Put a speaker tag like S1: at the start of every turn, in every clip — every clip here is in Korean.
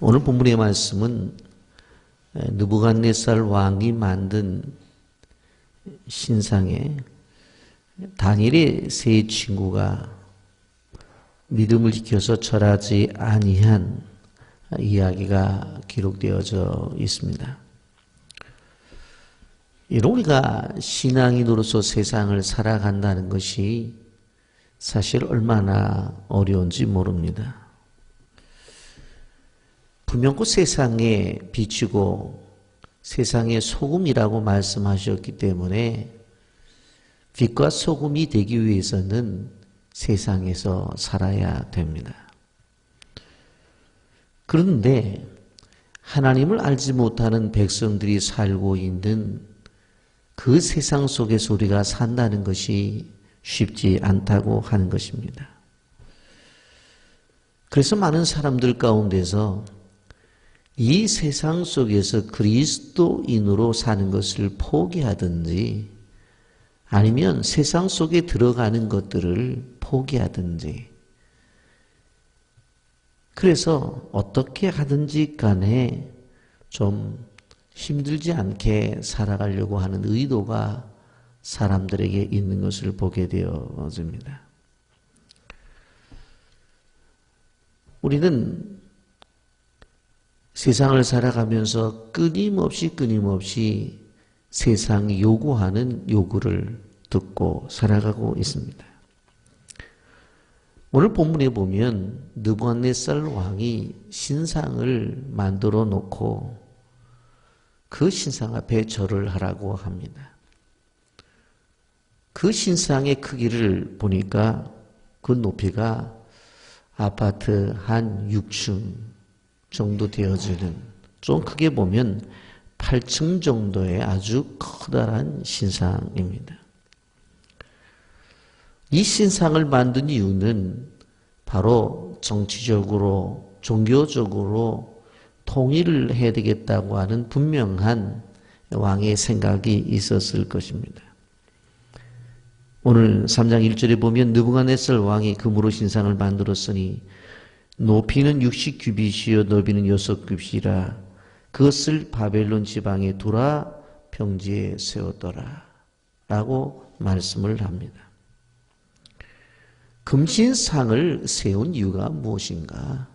S1: 오늘 본문의 말씀은 느부갓네살 왕이 만든 신상에 다니엘의 세 친구가 믿음을 지켜서 절하지 아니한 이야기가 기록되어져 있습니다. 이런 우리가 신앙인으로서 세상을 살아간다는 것이 사실 얼마나 어려운지 모릅니다. 분명 그 세상에 비치고 세상의 소금이라고 말씀하셨기 때문에 빛과 소금이 되기 위해서는 세상에서 살아야 됩니다. 그런데 하나님을 알지 못하는 백성들이 살고 있는 그 세상 속에서 우리가 산다는 것이 쉽지 않다고 하는 것입니다. 그래서 많은 사람들 가운데서 이 세상 속에서 그리스도인으로 사는 것을 포기하든지 아니면 세상 속에 들어가는 것들을 포기하든지 그래서 어떻게 하든지 간에 좀 힘들지 않게 살아가려고 하는 의도가 사람들에게 있는 것을 보게 되어집니다. 우리는 세상을 살아가면서 끊임없이 끊임없이 세상이 요구하는 요구를 듣고 살아가고 있습니다. 오늘 본문에 보면 느부갓네살 왕이 신상을 만들어 놓고 그 신상 앞에 절을 하라고 합니다. 그 신상의 크기를 보니까 그 높이가 아파트 한 6층 정도 되어지는 좀 크게 보면 8층 정도의 아주 커다란 신상입니다. 이 신상을 만든 이유는 바로 정치적으로, 종교적으로 통일을 해야 되겠다고 하는 분명한 왕의 생각이 있었을 것입니다. 오늘 3장 1절에 보면 느부갓네살 왕이 금으로 신상을 만들었으니 높이는 60규빗이요 넓이는 6규빗이라 그것을 바벨론 지방에 두라 평지에 세웠더라 라고 말씀을 합니다. 금신상을 세운 이유가 무엇인가?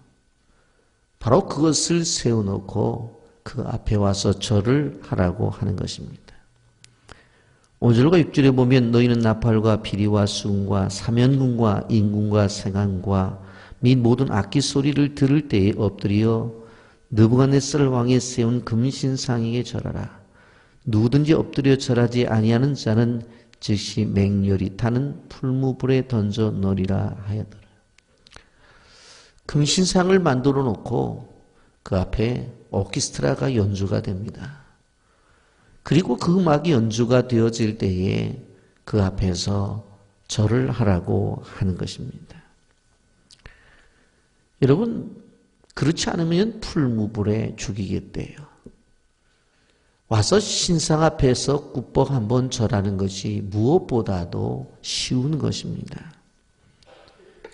S1: 바로 그것을 세워놓고 그 앞에 와서 절을 하라고 하는 것입니다. 5절과 6절에 보면 너희는 나팔과 피리와 수금과 사면군과 인군과 생안과 및 모든 악기 소리를 들을 때에 엎드려 느부갓네살 왕이 세운 금신상에게 절하라. 누구든지 엎드려 절하지 아니하는 자는 즉시 맹렬히 타는 풀무불에 던져 넣으리라 하였더라. 금신상을 만들어 놓고 그 앞에 오케스트라가 연주가 됩니다. 그리고 그 음악이 연주가 되어질 때에 그 앞에서 절을 하라고 하는 것입니다. 여러분, 그렇지 않으면 풀무불에 죽이겠대요. 와서 신상 앞에서 꾸벅 한번 절하는 것이 무엇보다도 쉬운 것입니다.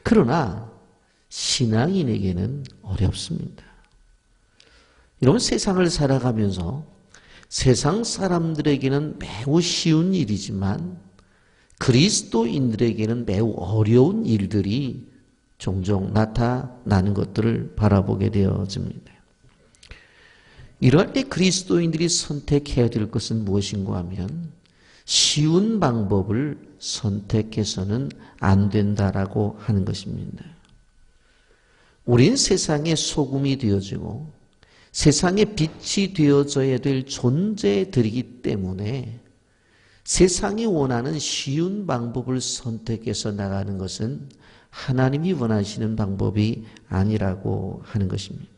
S1: 그러나 신앙인에게는 어렵습니다. 여러분 세상을 살아가면서 세상 사람들에게는 매우 쉬운 일이지만 그리스도인들에게는 매우 어려운 일들이 종종 나타나는 것들을 바라보게 되어집니다. 이럴 때 그리스도인들이 선택해야 될 것은 무엇인가 하면 쉬운 방법을 선택해서는 안 된다라고 하는 것입니다. 우린 세상의 소금이 되어지고 세상의 빛이 되어져야 될 존재들이기 때문에 세상이 원하는 쉬운 방법을 선택해서 나가는 것은 하나님이 원하시는 방법이 아니라고 하는 것입니다.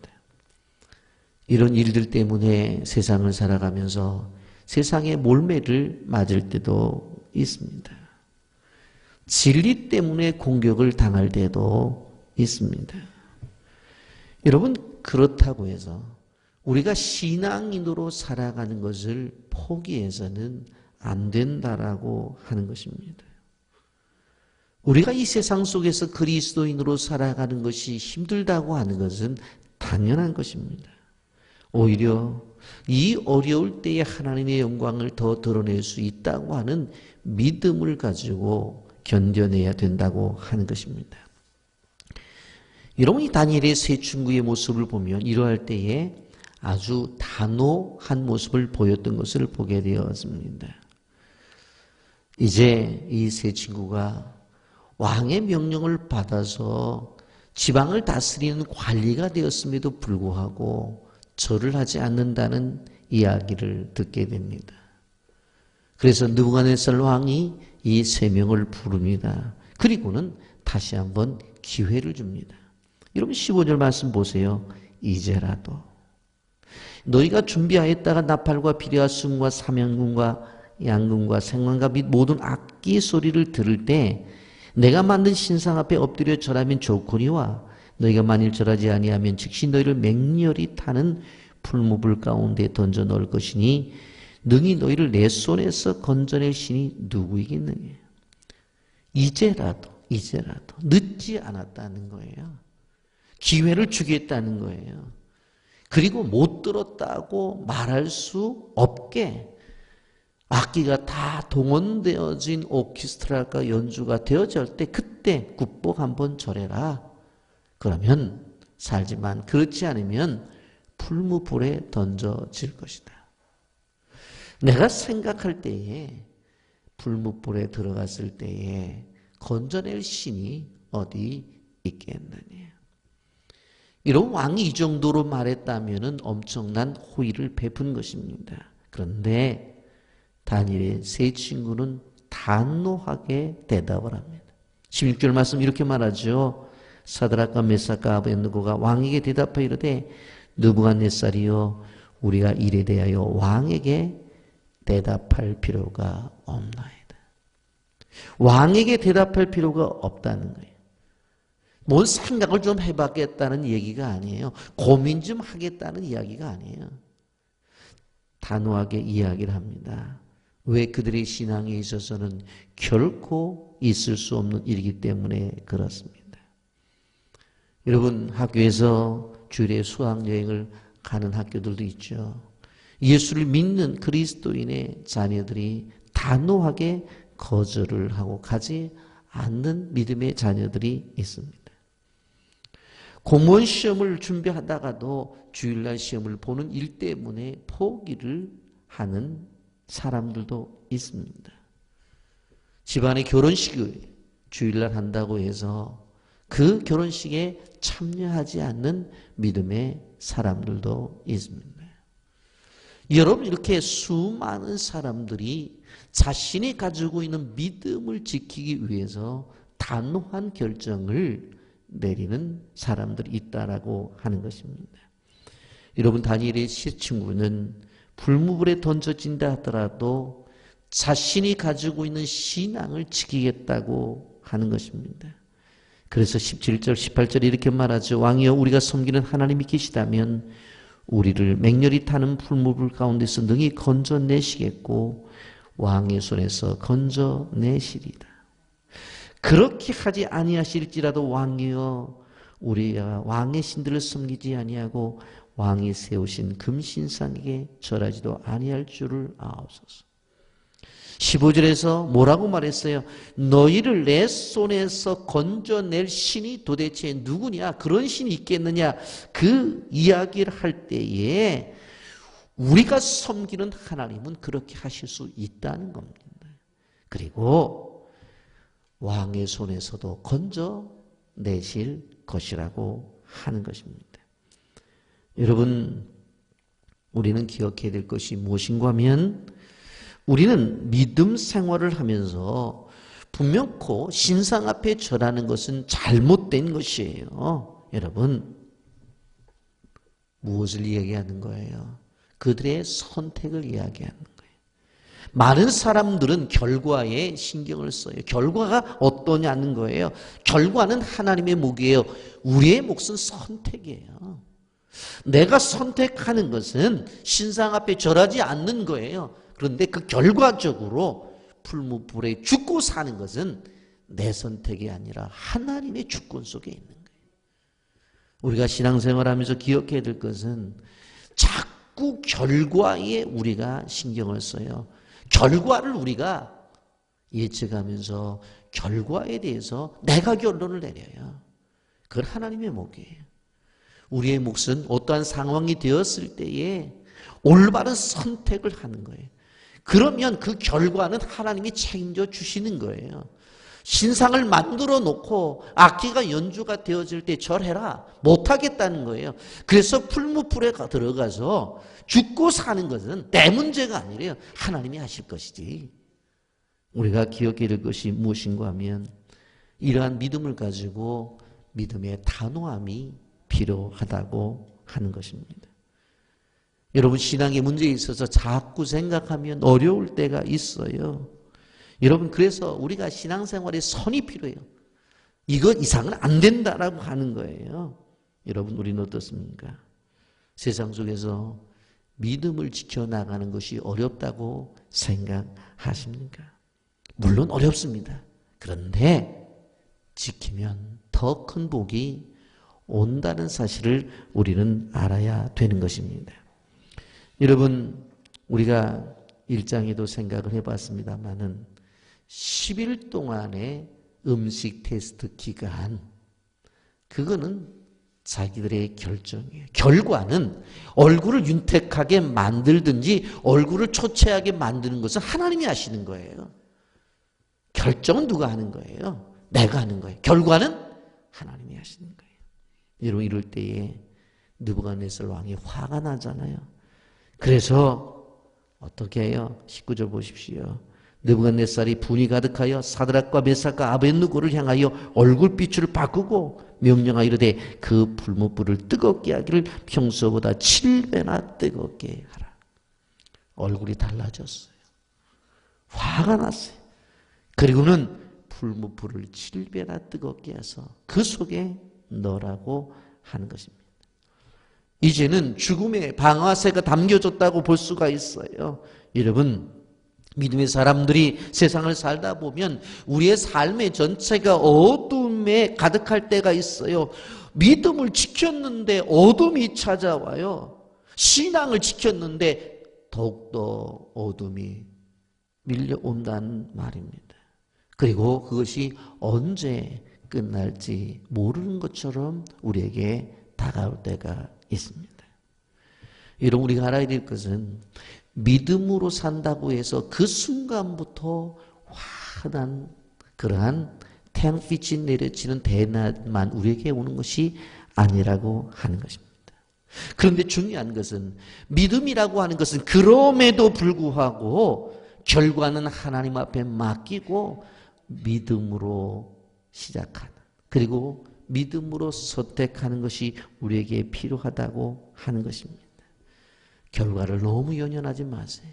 S1: 이런 일들 때문에 세상을 살아가면서 세상의 몰매를 맞을 때도 있습니다. 진리 때문에 공격을 당할 때도 있습니다. 여러분, 그렇다고 해서 우리가 신앙인으로 살아가는 것을 포기해서는 안 된다라고 하는 것입니다. 우리가 이 세상 속에서 그리스도인으로 살아가는 것이 힘들다고 하는 것은 당연한 것입니다. 오히려 이 어려울 때에 하나님의 영광을 더 드러낼 수 있다고 하는 믿음을 가지고 견뎌내야 된다고 하는 것입니다. 여러분 이 다니엘의 세 친구의 모습을 보면 이러할 때에 아주 단호한 모습을 보였던 것을 보게 되었습니다. 이제 이 세 친구가 왕의 명령을 받아서 지방을 다스리는 관리가 되었음에도 불구하고 절을 하지 않는다는 이야기를 듣게 됩니다. 그래서 느부갓네살 왕이 이 세 명을 부릅니다. 그리고는 다시 한번 기회를 줍니다. 여러분 15절 말씀 보세요. 이제라도 너희가 준비하였다가 나팔과 비례와 순과 사명군과 양군과 생관과 및 모든 악기 소리를 들을 때 내가 만든 신상 앞에 엎드려 절하면 좋거니와 너희가 만일 절하지 아니하면 즉시 너희를 맹렬히 타는 풀무불 가운데 던져 넣을 것이니 능히 너희를 내 손에서 건져낼 신이 누구이겠느냐? 이제라도 이제라도 늦지 않았다는 거예요. 기회를 주겠다는 거예요. 그리고 못 들었다고 말할 수 없게 악기가 다 동원되어진 오케스트라가 연주가 되어질 때 그때 국복 한번 절해라. 그러면 살지만 그렇지 않으면 풀무불에 던져질 것이다. 내가 생각할 때에 풀무불에 들어갔을 때에 건져낼 신이 어디 있겠느냐. 이런 왕이 이 정도로 말했다면 엄청난 호의를 베푼 것입니다. 그런데 다니엘의 세 친구는 단호하게 대답을 합니다. 16절 말씀 이렇게 말하죠. 사드락과 메사카 아벤누고가 왕에게 대답하여 이르되 느부갓네살이여 우리가 이에 대하여 왕에게 대답할 필요가 없나이다. 왕에게 대답할 필요가 없다는 거예요. 뭔 생각을 좀 해봤겠다는 얘기가 아니에요. 고민 좀 하겠다는 이야기가 아니에요. 단호하게 이야기를 합니다. 왜 그들의 신앙에 있어서는 결코 있을 수 없는 일이기 때문에 그렇습니다. 여러분 학교에서 주일에 수학여행을 가는 학교들도 있죠. 예수를 믿는 그리스도인의 자녀들이 단호하게 거절을 하고 가지 않는 믿음의 자녀들이 있습니다. 공무원 시험을 준비하다가도 주일날 시험을 보는 일 때문에 포기를 하는 사람들도 있습니다. 집안의 결혼식을 주일날 한다고 해서 그 결혼식에 참여하지 않는 믿음의 사람들도 있습니다. 여러분 이렇게 수많은 사람들이 자신이 가지고 있는 믿음을 지키기 위해서 단호한 결정을 내리는 사람들이 있다라고 하는 것입니다. 여러분 다니엘의 친구는 불무불에 던져진다 하더라도 자신이 가지고 있는 신앙을 지키겠다고 하는 것입니다. 그래서 17절, 18절 이렇게 말하죠. 왕이여 우리가 섬기는 하나님이 계시다면 우리를 맹렬히 타는 풀무불 가운데서 능히 건져내시겠고 왕의 손에서 건져내시리다. 그렇게 하지 아니하실지라도 왕이여 우리가 왕의 신들을 섬기지 아니하고 왕이 세우신 금신상에게 절하지도 아니할 줄을 아옵소서. 15절에서 뭐라고 말했어요? 너희를 내 손에서 건져낼 신이 도대체 누구냐? 그런 신이 있겠느냐? 그 이야기를 할 때에 우리가 섬기는 하나님은 그렇게 하실 수 있다는 겁니다. 그리고 왕의 손에서도 건져내실 것이라고 하는 것입니다. 여러분, 우리는 기억해야 될 것이 무엇인가 하면 우리는 믿음 생활을 하면서 분명코 신상 앞에 절하는 것은 잘못된 것이에요. 여러분, 무엇을 이야기하는 거예요? 그들의 선택을 이야기하는 거예요. 많은 사람들은 결과에 신경을 써요. 결과가 어떠냐는 거예요. 결과는 하나님의 목이에요. 우리의 몫은 선택이에요. 내가 선택하는 것은 신상 앞에 절하지 않는 거예요. 그런데 그 결과적으로 풀무불에 죽고 사는 것은 내 선택이 아니라 하나님의 주권 속에 있는 거예요. 우리가 신앙생활하면서 기억해야 될 것은 자꾸 결과에 우리가 신경을 써요. 결과를 우리가 예측하면서 결과에 대해서 내가 결론을 내려요. 그건 하나님의 목이에요. 우리의 몫은 어떠한 상황이 되었을 때에 올바른 선택을 하는 거예요. 그러면 그 결과는 하나님이 책임져 주시는 거예요. 신상을 만들어 놓고 악기가 연주가 되어질 때 절해라 못하겠다는 거예요. 그래서 풀무풀에 들어가서 죽고 사는 것은 내 문제가 아니래요. 하나님이 하실 것이지. 우리가 기억해야 될 것이 무엇인가 하면 이러한 믿음을 가지고 믿음의 단호함이 필요하다고 하는 것입니다. 여러분 신앙의 문제에 있어서 자꾸 생각하면 어려울 때가 있어요. 여러분 그래서 우리가 신앙생활에 선이 필요해요. 이거 이상은 안 된다라고 하는 거예요. 여러분 우리는 어떻습니까? 세상 속에서 믿음을 지켜나가는 것이 어렵다고 생각하십니까? 물론 어렵습니다. 그런데 지키면 더 큰 복이 온다는 사실을 우리는 알아야 되는 것입니다. 여러분, 우리가 일장에도 생각을 해봤습니다만은 10일 동안의 음식 테스트 기간, 그거는 자기들의 결정이에요. 결과는 얼굴을 윤택하게 만들든지 얼굴을 초췌하게 만드는 것은 하나님이 하시는 거예요. 결정은 누가 하는 거예요? 내가 하는 거예요. 결과는 하나님이 하시는 거예요. 여러분 이럴 때에 느부갓네살 왕이 화가 나잖아요. 그래서 어떻게 해요? 19절 보십시오. 느부갓네살이 분이 가득하여 사드락과 메삭과 아벤누고를 향하여 얼굴빛을 바꾸고 명령하여 이르되 그 불무불을 뜨겁게 하기를 평소보다 7배나 뜨겁게 하라. 얼굴이 달라졌어요. 화가 났어요. 그리고는 불무불을 7배나 뜨겁게 해서 그 속에 넣으라고 하는 것입니다. 이제는 죽음의 방아쇠가 담겨졌다고 볼 수가 있어요. 여러분, 믿음의 사람들이 세상을 살다 보면 우리의 삶의 전체가 어둠에 가득할 때가 있어요. 믿음을 지켰는데 어둠이 찾아와요. 신앙을 지켰는데 더욱더 어둠이 밀려온다는 말입니다. 그리고 그것이 언제 끝날지 모르는 것처럼 우리에게 다가올 때가 있습니다. 여러분 우리가 알아야 될 것은 믿음으로 산다고 해서 그 순간부터 환한 그러한 태양빛이 내려지는 대낮만 우리에게 오는 것이 아니라고 하는 것입니다. 그런데 중요한 것은 믿음이라고 하는 것은 그럼에도 불구하고 결과는 하나님 앞에 맡기고 믿음으로 시작하는 그리고 믿음으로 선택하는 것이 우리에게 필요하다고 하는 것입니다. 결과를 너무 연연하지 마세요.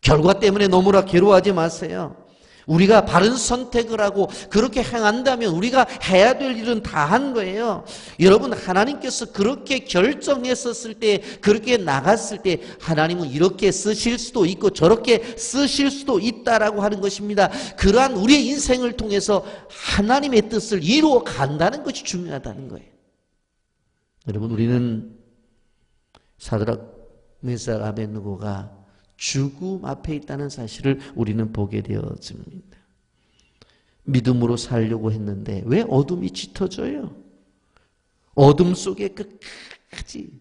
S1: 결과 때문에 너무나 괴로워하지 마세요. 우리가 바른 선택을 하고 그렇게 행한다면 우리가 해야 될 일은 다 한 거예요. 여러분 하나님께서 그렇게 결정했었을 때 그렇게 나갔을 때 하나님은 이렇게 쓰실 수도 있고 저렇게 쓰실 수도 있다라고 하는 것입니다. 그러한 우리의 인생을 통해서 하나님의 뜻을 이루어 간다는 것이 중요하다는 거예요. 여러분 우리는 사드락 메삭 아벤누고가 죽음 앞에 있다는 사실을 우리는 보게 되어집니다. 믿음으로 살려고 했는데 왜 어둠이 짙어져요? 어둠 속에 끝까지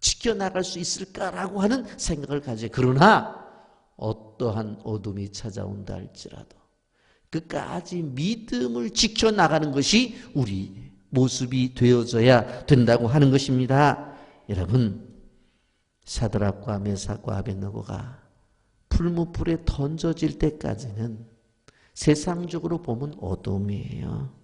S1: 지켜나갈 수 있을까라고 하는 생각을 가져요. 그러나 어떠한 어둠이 찾아온다 할지라도 끝까지 믿음을 지켜나가는 것이 우리 모습이 되어져야 된다고 하는 것입니다. 여러분 사드락과 메삭과 아벤노고가 풀무불에 던져질 때까지는 세상적으로 보면 어둠이에요.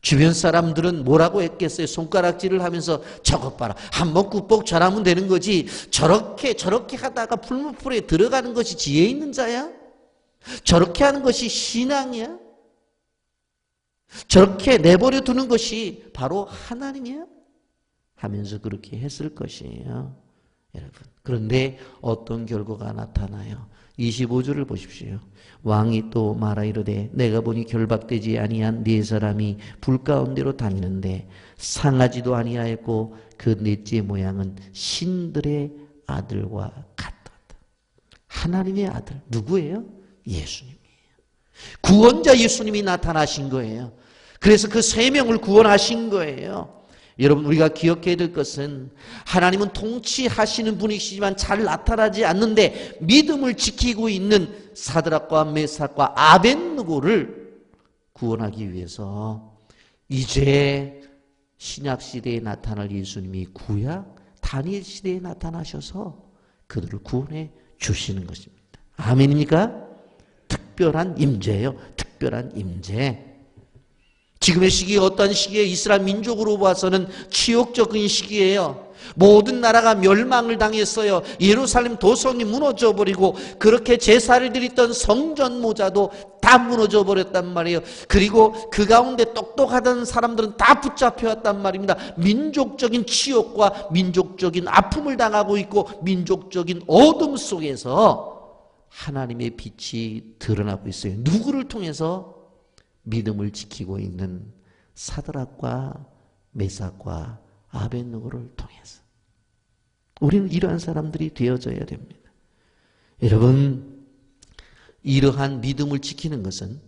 S1: 주변 사람들은 뭐라고 했겠어요? 손가락질을 하면서 저것 봐라. 한번 꾹뻑 잘하면 되는 거지. 저렇게 저렇게 하다가 풀무불에 들어가는 것이 지혜 있는 자야? 저렇게 하는 것이 신앙이야? 저렇게 내버려 두는 것이 바로 하나님이야? 하면서 그렇게 했을 것이에요. 여러분. 그런데 어떤 결과가 나타나요? 25절을 보십시오. 왕이 또 말하 이르되 내가 보니 결박되지 아니한 네 사람이 불 가운데로 다니는데 상하지도 아니하였고 그 넷째 모양은 신들의 아들과 같다. 하나님의 아들 누구예요? 예수님이에요. 구원자 예수님이 나타나신 거예요. 그래서 그 세 명을 구원하신 거예요. 여러분 우리가 기억해야 될 것은 하나님은 통치하시는 분이시지만 잘 나타나지 않는데 믿음을 지키고 있는 사드락과 메삭과 아벤누고를 구원하기 위해서 이제 신약 시대에 나타날 예수님이 구약 다니엘 시대에 나타나셔서 그들을 구원해 주시는 것입니다. 아멘입니까? 특별한 임재예요. 특별한 임재. 지금의 시기에 어떤 시기에 이스라엘 민족으로 봐서는 치욕적인 시기예요. 모든 나라가 멸망을 당했어요. 예루살렘 도성이 무너져 버리고 그렇게 제사를 드렸던 성전 모자도 다 무너져 버렸단 말이에요. 그리고 그 가운데 똑똑하던 사람들은 다 붙잡혀 왔단 말입니다. 민족적인 치욕과 민족적인 아픔을 당하고 있고 민족적인 어둠 속에서 하나님의 빛이 드러나고 있어요. 누구를 통해서 믿음을 지키고 있는 사드락과 메삭과 아벤누고를 통해서 우리는 이러한 사람들이 되어져야 됩니다. 여러분 이러한 믿음을 지키는 것은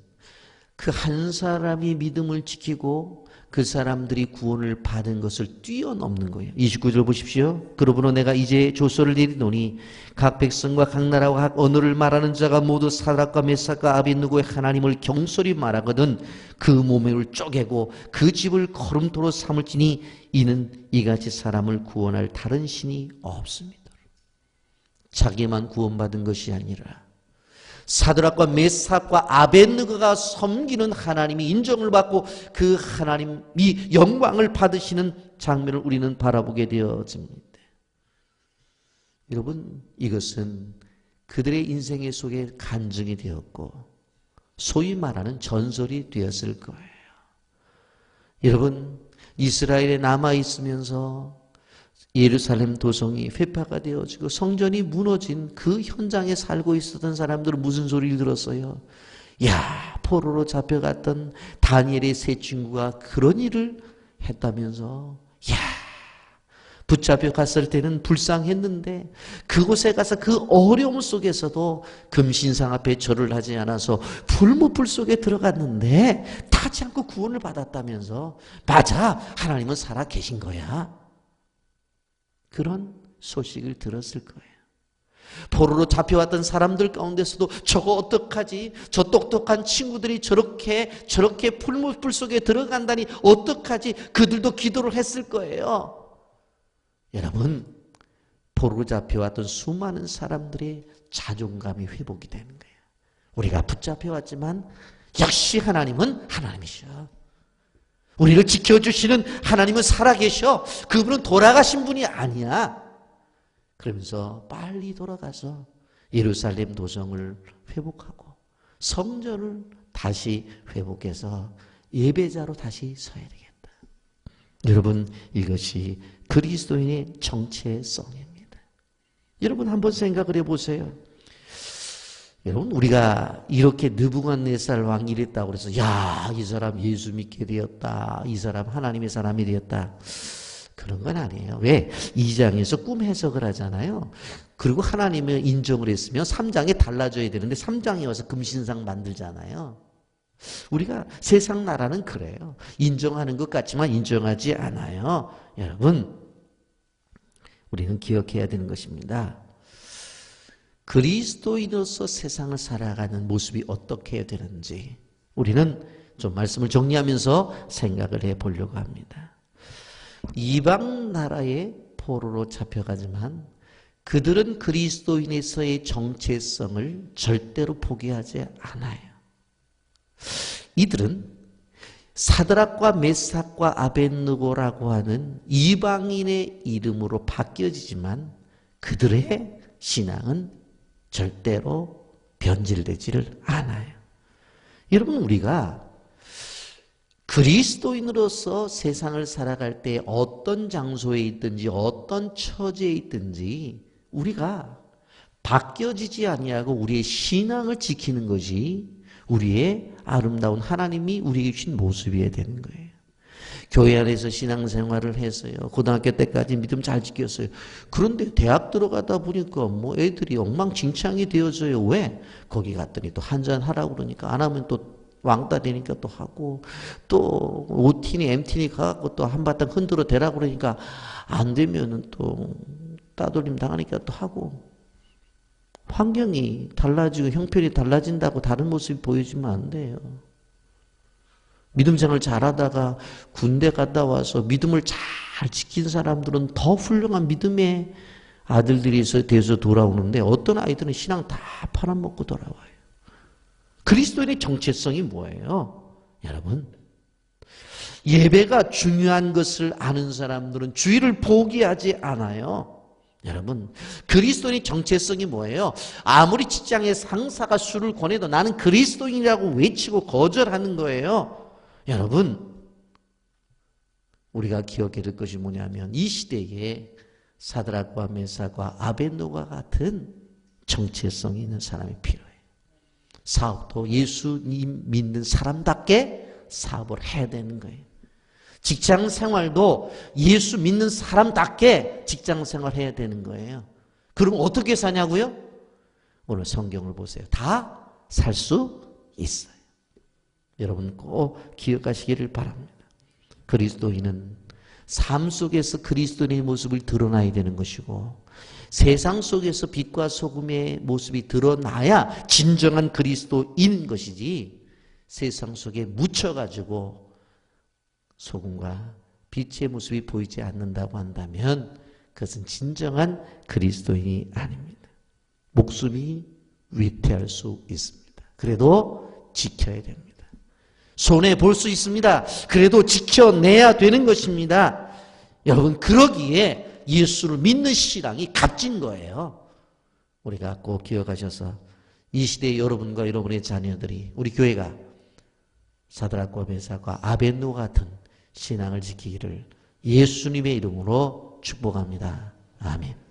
S1: 그 한 사람이 믿음을 지키고 그 사람들이 구원을 받은 것을 뛰어넘는 거예요. 29절 보십시오. 그러므로 내가 이제 조서를 내리노니 각 백성과 각 나라와 각 언어를 말하는 자가 모두 사락과 메삭과 아벤누고의 하나님을 경솔히 말하거든 그 몸을 쪼개고 그 집을 거름토로 삼을지니 이는 이같이 사람을 구원할 다른 신이 없습니다. 자기만 구원받은 것이 아니라 사드락과 메삭과 아벤느그가 섬기는 하나님이 인정을 받고 그 하나님이 영광을 받으시는 장면을 우리는 바라보게 되어집니다. 여러분 이것은 그들의 인생의 속에 간증이 되었고 소위 말하는 전설이 되었을 거예요. 여러분 이스라엘에 남아 있으면서 예루살렘 도성이 회파가 되어지고 성전이 무너진 그 현장에 살고 있었던 사람들은 무슨 소리를 들었어요? 야, 포로로 잡혀갔던 다니엘의 세 친구가 그런 일을 했다면서, 야, 붙잡혀 갔을 때는 불쌍했는데 그곳에 가서 그 어려움 속에서도 금신상 앞에 절을 하지 않아서 불무불 속에 들어갔는데 타지 않고 구원을 받았다면서? 맞아 하나님은 살아 계신 거야 그런 소식을 들었을 거예요. 포로로 잡혀왔던 사람들 가운데서도 저거 어떡하지? 저 똑똑한 친구들이 저렇게 저렇게 풀무불 속에 들어간다니 어떡하지? 그들도 기도를 했을 거예요. 여러분 포로로 잡혀왔던 수많은 사람들의 자존감이 회복이 되는 거예요. 우리가 붙잡혀왔지만 역시 하나님은 하나님이셔. 우리를 지켜주시는 하나님은 살아계셔. 그분은 돌아가신 분이 아니야. 그러면서 빨리 돌아가서 예루살렘 도성을 회복하고 성전을 다시 회복해서 예배자로 다시 서야 되겠다. 여러분 이것이 그리스도인의 정체성입니다. 여러분 한번 생각을 해보세요. 여러분 우리가 이렇게 느부갓네살 왕이 이랬다고 그래서 야 이 사람 예수 믿게 되었다. 이 사람 하나님의 사람이 되었다. 그런 건 아니에요. 왜? 2장에서 꿈 해석을 하잖아요. 그리고 하나님을 인정을 했으면 3장에 달라져야 되는데 3장에 와서 금신상 만들잖아요. 우리가 세상 나라는 그래요. 인정하는 것 같지만 인정하지 않아요. 여러분 우리는 기억해야 되는 것입니다 그리스도인으로서 세상을 살아가는 모습이 어떻게 해야 되는지 우리는 좀 말씀을 정리하면서 생각을 해 보려고 합니다. 이방 나라의 포로로 잡혀가지만 그들은 그리스도인에서의 정체성을 절대로 포기하지 않아요. 이들은 사드락과 메삭과 아벤누고라고 하는 이방인의 이름으로 바뀌어지지만 그들의 신앙은 절대로 변질되지를 않아요. 여러분, 우리가 그리스도인으로서 세상을 살아갈 때 어떤 장소에 있든지 어떤 처지에 있든지 우리가 바뀌어지지 아니하고 우리의 신앙을 지키는 것이 우리의 아름다운 하나님이 우리에게 주신 모습이어야 되는 거예요. 교회 안에서 신앙생활을 했어요. 고등학교 때까지 믿음 잘 지켰어요. 그런데 대학 들어가다 보니까 뭐 애들이 엉망진창이 되어져요. 왜? 거기 갔더니 또 한잔 하라고 그러니까 안 하면 또 왕따 되니까 또 하고 또 OT니 MT니 가갖고 또 한바탕 흔들어 대라고 그러니까 안 되면은 또 따돌림 당하니까 또 하고 환경이 달라지고 형편이 달라진다고 다른 모습이 보여지면 안 돼요. 믿음 생활 잘하다가 군대 갔다 와서 믿음을 잘 지킨 사람들은 더 훌륭한 믿음의 아들들이 돼서 돌아오는데 어떤 아이들은 신앙 다 팔아먹고 돌아와요. 그리스도인의 정체성이 뭐예요? 여러분, 예배가 중요한 것을 아는 사람들은 주의를 포기하지 않아요. 여러분, 그리스도인의 정체성이 뭐예요? 아무리 직장의 상사가 술을 권해도 나는 그리스도인이라고 외치고 거절하는 거예요. 여러분, 우리가 기억해야 될 것이 뭐냐면 이 시대에 사드락과 메사과 아벤노가 같은 정체성이 있는 사람이 필요해요. 사업도 예수님 믿는 사람답게 사업을 해야 되는 거예요. 직장 생활도 예수 믿는 사람답게 직장 생활 해야 되는 거예요. 그럼 어떻게 사냐고요? 오늘 성경을 보세요. 다 살 수 있어요. 여러분 꼭 기억하시기를 바랍니다. 그리스도인은 삶 속에서 그리스도인의 모습을 드러나야 되는 것이고 세상 속에서 빛과 소금의 모습이 드러나야 진정한 그리스도인 것이지 세상 속에 묻혀가지고 소금과 빛의 모습이 보이지 않는다고 한다면 그것은 진정한 그리스도인이 아닙니다. 목숨이 위태할 수 있습니다. 그래도 지켜야 됩니다. 손해 볼 수 있습니다. 그래도 지켜내야 되는 것입니다. 여러분, 그러기에 예수를 믿는 신앙이 값진 거예요. 우리가 꼭 기억하셔서 이 시대의 여러분과 여러분의 자녀들이 우리 교회가 사드락과 메사과 아벤노 같은 신앙을 지키기를 예수님의 이름으로 축복합니다. 아멘.